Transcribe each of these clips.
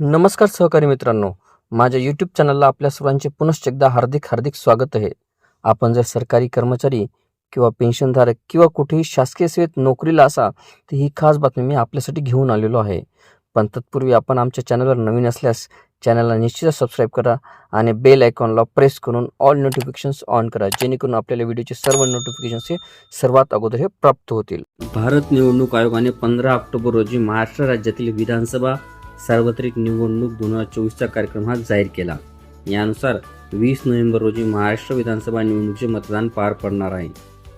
नमस्कार सहकारी मित्रांनो. माझ्या यूट्यूब चॅनलला आपल्या सर्वांचे पुनश्च एकदा हार्दिक हार्दिक स्वागत आहे. आपण जर सरकारी कर्मचारी किंवा पेन्शनधारक किंवा कुठेही शासकीय सेवेत नोकरीला असा तर ही खास बातमी मी आपल्यासाठी घेऊन आलेलो आहे. पण तत्पूर्वी आपण आमच्या चॅनलवर नवीन असल्यास चॅनलला निश्चितच सबस्क्राईब करा आणि बेल आयकॉनला प्रेस करून ऑल नोटिफिकेशन्स ऑन करा जेणेकरून आपल्याला व्हिडिओचे सर्व नोटिफिकेशन्स हे सर्वात अगोदर हे प्राप्त होतील. भारत निवडणूक आयोगाने पंधरा ऑक्टोबर रोजी महाराष्ट्र राज्यातील विधानसभा सार्वत्रिक निवडणूक दोन हजार चोवीसचा कार्यक्रम हा जाहीर केला. यानुसार वीस नोव्हेंबर रोजी महाराष्ट्र विधानसभा निवडणुकीचे मतदान पार पडणार आहे.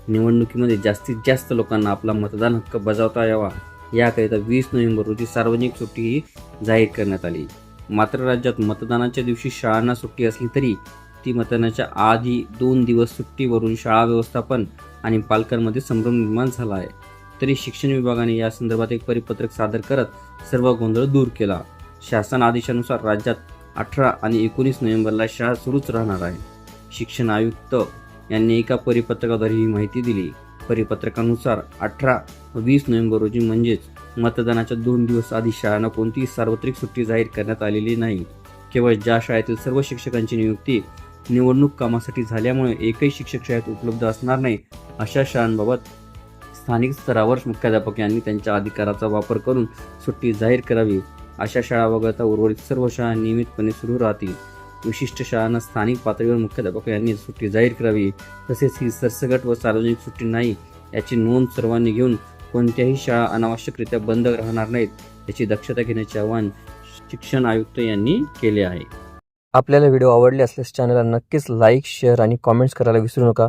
निवडणुकीमध्ये जास्तीत जास्त लोकांना आपला मतदान हक्क बजावता यावा. याकरिता वीस नोव्हेंबर रोजी सार्वजनिक सुट्टी ही जाहीर करण्यात आली. मात्र राज्यात मतदानाच्या दिवशी शाळांना सुट्टी असली तरी ती मतदानाच्या आधी दोन दिवस सुट्टीवरून शाळा व्यवस्थापन आणि पालकांमध्ये संभ्रम निर्माण झाला आहे. तरी शिक्षण विभागाने या संदर्भात एक परिपत्रक सादर करत सर्व गोंधळ दूर केला. शासन आदेशानुसार राज्यात अठरा आणि एकोणीस नोव्हेंबरला शाळा सुरूच राहणार आहे. शिक्षण आयुक्त यांनी एका परिपत्रकाद्वारे ही माहिती दिली. परिपत्रकानुसार अठरा व वीस नोव्हेंबर रोजी म्हणजेच मतदानाच्या दोन दिवस आधी शाळांना कोणतीही सार्वत्रिक सुट्टी जाहीर करण्यात आलेली नाही. केवळ ज्या शाळेतील सर्व शिक्षकांची नियुक्ती निवडणूक कामासाठी झाल्यामुळे एकही शिक्षक शाळेत उपलब्ध असणार नाही अशा शाळांबाबत स्थानिक स्तरावर मुख्याध्यापक यांनी त्यांच्या अधिकाराचा वापर करून सुट्टी जाहीर करावी. अशा शाळा वगळता उर्वरित सर्व शाळा नियमितपणे सुरू राहतील. विशिष्ट शाळांना स्थानिक पातळीवर मुख्याध्यापक यांनी सुट्टी जाहीर करावी. तसेच ही सरसगट व सार्वजनिक सुट्टी नाही याची नोंद सर्वांनी घेऊन कोणत्याही शाळा अनावश्यकरित्या बंद राहणार नाहीत याची दक्षता घेण्याचे आवाहन शिक्षण आयुक्त यांनी केले आहे. आपल्याला व्हिडिओ आवडले असल्यास चॅनलला नक्कीच लाईक शेअर आणि कॉमेंट्स करायला विसरू नका.